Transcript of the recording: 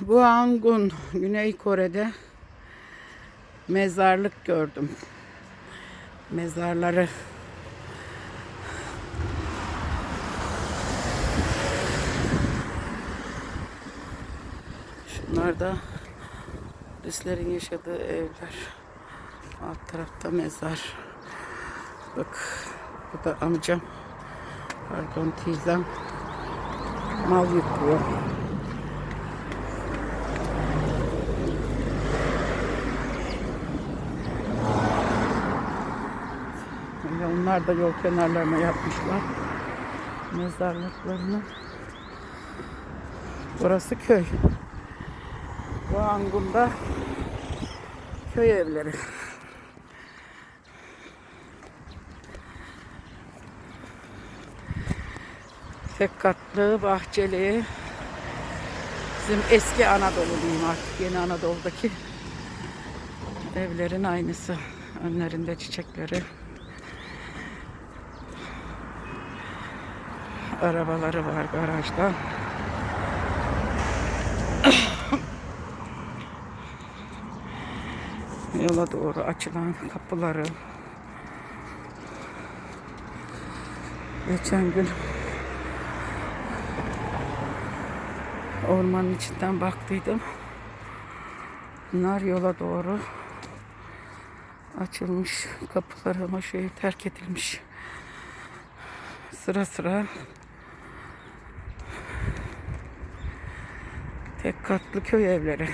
Bu Angun, Güney Kore'de mezarlık gördüm. Mezarları. Şunlar da Rusların yaşadığı evler. Alt tarafta mezar. Bak bu da amcam. Pardon teyzem. Mal yüklüyor. Ve onlar da yol kenarlarına yapmışlar. Mezarlıklarını. Burası köy. Bu Angun'da köy evleri. Tek katlı, bahçeli. Bizim eski Anadolu diyeyim artık. Yeni Anadolu'daki evlerin aynısı. Önlerinde çiçekleri. Arabaları var garajda. Yola doğru açılan kapıları. Geçen gün ormanın içinden baktıydım. Bunlar yola doğru açılmış kapıları ama şey terk edilmiş. Sıra sıra tek katlı köy evleri.